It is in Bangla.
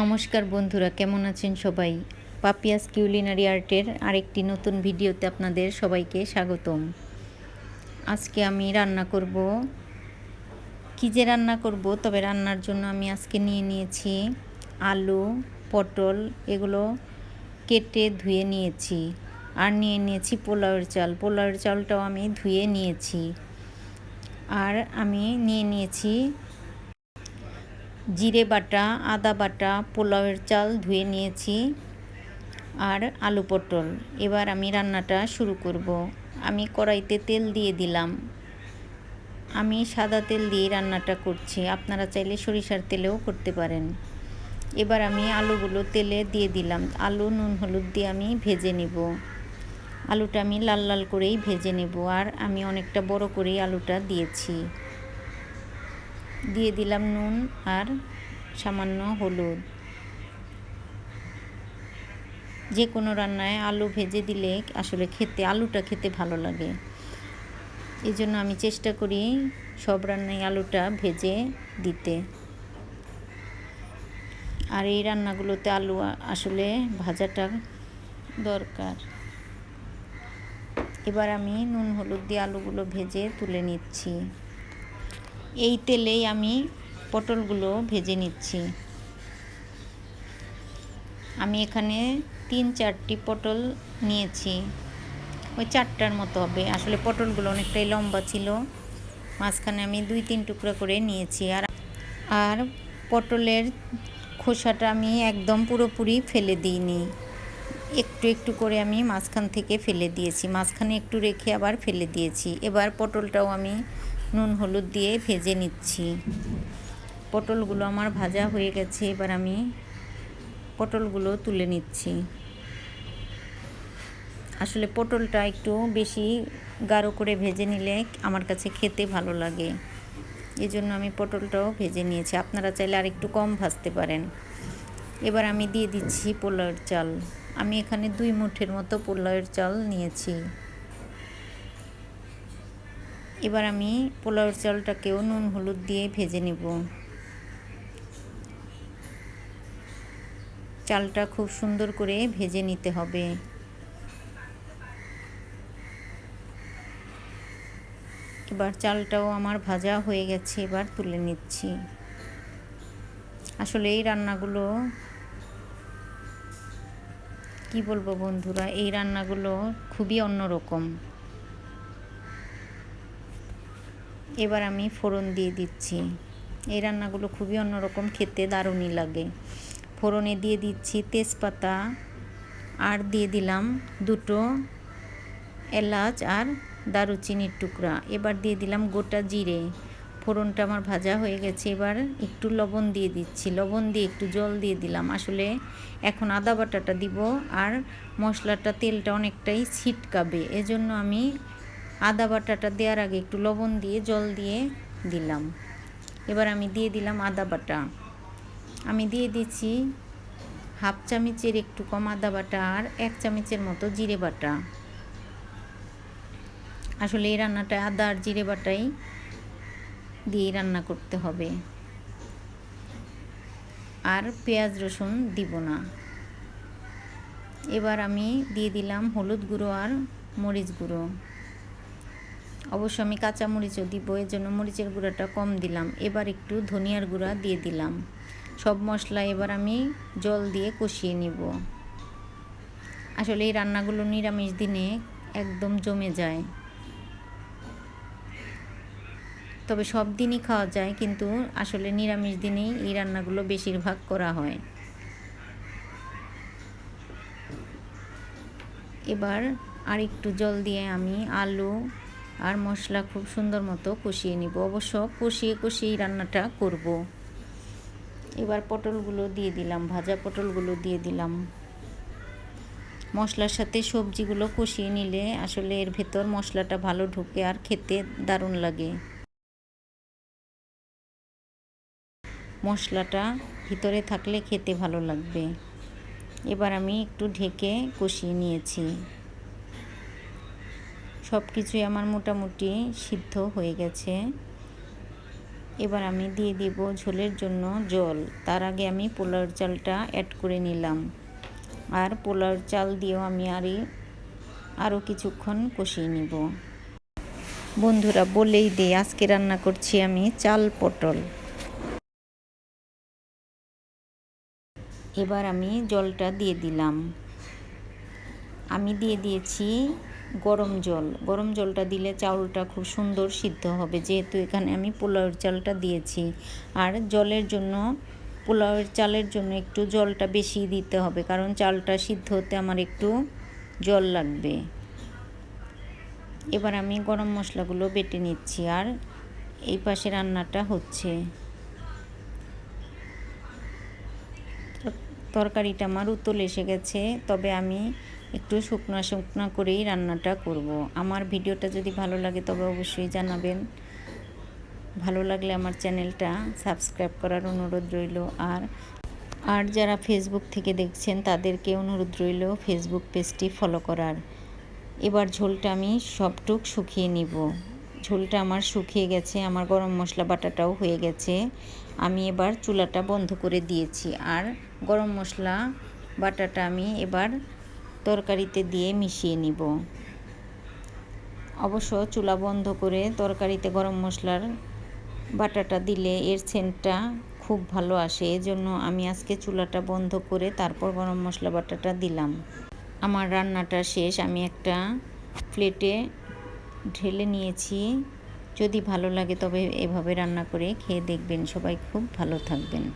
নমস্কার বন্ধুরা, কেমন আছেন সবাই? পাপিয়াস কিউলিনারি আর্টের আরেকটি নতুন ভিডিওতে আপনাদের সবাইকে স্বাগতম। আজকে আমি রান্না করব। কী যে রান্না করব, তবে রান্নার জন্য আমি আজকে নিয়ে নিয়েছি আলু, পটল, এগুলো কেটে ধুয়ে নিয়েছি। আর নিয়ে নিয়েছি পোলাওয়ের চাল, পোলাওয়ের চালটাও আমি ধুয়ে নিয়েছি। আর আমি নিয়ে নিয়েছি জিরে বাটা, আদা বাটা, পোলাওয়ের চাল ধুয়ে নিয়েছি আর আলু পটল। এবার আমি রান্নাটা শুরু করব। আমি কড়াইতে তেল দিয়ে দিলাম। আমি সাদা তেল দিয়ে রান্নাটা করছি। আপনারা চাইলে সরিষার তেলেও করতে পারেন। এবার আমি আলুগুলো তেলে দিয়ে দিলাম। আলু, নুন, হলুদ দিয়ে আমি ভেজে নেব। আলুটা আমি লাল লাল করেই ভেজে নেব। আর আমি অনেকটা বড় করেই আলুটা দিয়েছি। দিয়ে দিলাম নুন আর সামান্য হলুদ। যে কোনো রান্নায় আলু ভেজে দিলে আসলে খেতে, আলুটা খেতে ভালো লাগে। এই জন্য আমি চেষ্টা করি সব রান্নায় আলুটা ভেজে দিতে। আর এই রান্নাগুলোতে আলু আসলে ভাজাটা দরকার। এবার আমি নুন, হলুদ দিয়ে আলুগুলো ভেজে তুলে নিচ্ছি। এই তেলেই আমি পটলগুলো ভেজে নিচ্ছি। আমি এখানে তিন চারটি পটল নিয়েছি। ওই চারটার মতো হবে। আসলে পটলগুলো অনেকটাই লম্বা ছিল। মাঝখানে আমি দুই তিন টুকরা করে নিয়েছি। আর আর পটলের খোসাটা আমি একদম পুরোপুরি ফেলে দিইনি। একটু একটু করে আমি মাঝখান থেকে ফেলে দিয়েছি। মাঝখানে একটু রেখে আবার ফেলে দিয়েছি। এবার পটলটাও আমি নুন, হলুদ দিয়ে ভেজে নিচ্ছি। পটলগুলো আমার ভাজা হয়ে গেছে, এবার আমি পটলগুলো তুলে নিচ্ছি। আসলে পটলটা একটু বেশি গাঢ় করে ভেজে নিলে আমার কাছে খেতে ভালো লাগে। এই জন্য আমি পটলটাও ভেজে নিয়েছি। আপনারা চাইলে আর একটু কম ভাজতে পারেন। এবার আমি দিয়ে দিচ্ছি পোলাওয়ের চাল। আমি এখানে দুই মুঠের মতো পোলাওয়ের চাল নিয়েছি। এবার আমি পোলাওয়ের চালটাকেও নুন, হলুদ দিয়ে ভেজে নেব। চালটা খুব সুন্দর করে ভেজে নিতে হবে। এবার চালটাও আমার ভাজা হয়ে গেছে, এবার তুলে নিচ্ছি। আসলে এই রান্নাগুলো কি বলব বন্ধুরা, এই রান্নাগুলো খুবই অন্যরকম। এবার আমি ফোড়ন দিয়ে দিচ্ছি। এই রান্নাগুলো খুবই অন্যরকম, খেতে দারুণই লাগে। ফোড়নে দিয়ে দিচ্ছি তেজপাতা আর দিয়ে দিলাম দুটো এলাচ আর দারুচিনির টুকরা। এবার দিয়ে দিলাম গোটা জিরে। ফোড়নটা আমার ভাজা হয়ে গেছে, এবার একটু লবণ দিয়ে দিচ্ছি। লবণ দিয়ে একটু জল দিয়ে দিলাম। আসলে এখন আদা বাটাটা দিব আর মশলাটা, তেলটা অনেকটাই ছিটকাবে। এজন্য আমি আদা বাটাটা দেওয়ার আগে একটু লবণ দিয়ে, জল দিয়ে দিলাম। এবার আমি দিয়ে দিলাম আদা বাটা। আমি দিয়ে দিচ্ছি হাফ চামচের একটু কম আদা বাটা আর এক চামচের মতো জিরে বাটা। আসলে এই রান্নাটা আদা আর জিরে বাটাই দিয়ে রান্না করতে হবে। আর পেঁয়াজ রসুন দিব না। এবার আমি দিয়ে দিলাম হলুদ গুঁড়ো আর মরিচ গুঁড়ো। অবশ্য আমি কাঁচা মরিচও দিব, এর জন্য মরিচের গুঁড়াটা কম দিলাম। এবার একটু ধনিয়ার গুঁড়া দিয়ে দিলাম। সব মশলা এবার আমি জল দিয়ে কষিয়ে নিব। আসলে এই রান্নাগুলো নিরামিষ দিনে একদম জমে যায়। তবে সব দিনই খাওয়া যায়, কিন্তু আসলে নিরামিষ দিনেই এই রান্নাগুলো বেশিরভাগ করা হয়। এবার আর একটু জল দিয়ে আমি আলু আর মশলা খুব সুন্দর মতো কষিয়ে নিব। অবশ্য কষিয়ে কষিয়েই রান্নাটা করব। এবার পটলগুলো দিয়ে দিলাম, ভাজা পটলগুলো দিয়ে দিলাম। মশলার সাথে সবজিগুলো কষিয়ে নিলে আসলে এর ভেতর মশলাটা ভালো ঢুকে আর খেতে দারুণ লাগে। মশলাটা ভিতরে থাকলে খেতে ভালো লাগবে। এবার আমি একটু ঢেকে কষিয়ে নিয়েছি। সব কিছুই আমার মোটামুটি সিদ্ধ হয়ে গেছে। এবার আমি দিয়ে দিব ঝোলের জন্য জল। তার আগে আমি পোলাওর চালটা অ্যাড করে নিলাম। আর পোলাওর চাল দিয়েও আমি আরই আরও কিছুক্ষণ কষিয়ে নিব। বন্ধুরা, বলেই দিই আজকে রান্না করছি আমি চাল পটল। এবার আমি জলটা দিয়ে দিলাম। আমি দিয়ে দিয়েছি গরম জল। গরম জলটা দিলে চাউলটা খুব সুন্দর সিদ্ধ হবে। যেহেতু এখানে আমি পোলাওয়ের চালটা দিয়েছি। আর জলের জন্য, পোলাওয়ের চালের জন্য একটু জলটা বেশি দিতে হবে। কারণ চালটা সিদ্ধ হতে আমার একটু জল লাগবে। এবার আমি গরম মশলাগুলো বেটে নিচ্ছি। আর এই পাশে রান্নাটা হচ্ছে। তরকারিটা আমার উতল এসে গেছে। তবে আমি একটু শুকনো শুকনো করেই রান্নাটা করব। আমার ভিডিওটা যদি ভালো লাগে তবে অবশ্যই জানাবেন। ভালো লাগলে আমার চ্যানেলটা সাবস্ক্রাইব করার অনুরোধ রইল। আর আর যারা ফেসবুক থেকে দেখছেন তাদেরকে অনুরোধ রইল ফেসবুক পেজটি ফলো করার। এবার ঝোলটা আমি সবটুক শুকিয়ে নিব। ঝোলটা আমার শুকিয়ে গেছে, আমার গরম মশলা বাটাটাও হয়ে গেছে। আমি এবার চুলাটা বন্ধ করে দিয়েছি। আর গরম মশলা বাটাটা আমি এবার তরকারিতে দিয়ে মিশিয়ে নিব। অবশ্য চুলা বন্ধ করে তরকারিতে গরম মশলার বাটাটা দিলে এর সেন্টটা খুব ভালো আসে। এজন্য আমি আজকে চুলাটা বন্ধ করে তারপর গরম মশলা বাটাটা দিলাম। আমার রান্নাটা শেষ। আমি একটা প্লেটে ঢেলে নিয়েছি। যদি ভালো লাগে তবে এভাবে রান্না করে খেয়ে দেখবেন। সবাই খুব ভালো থাকবেন।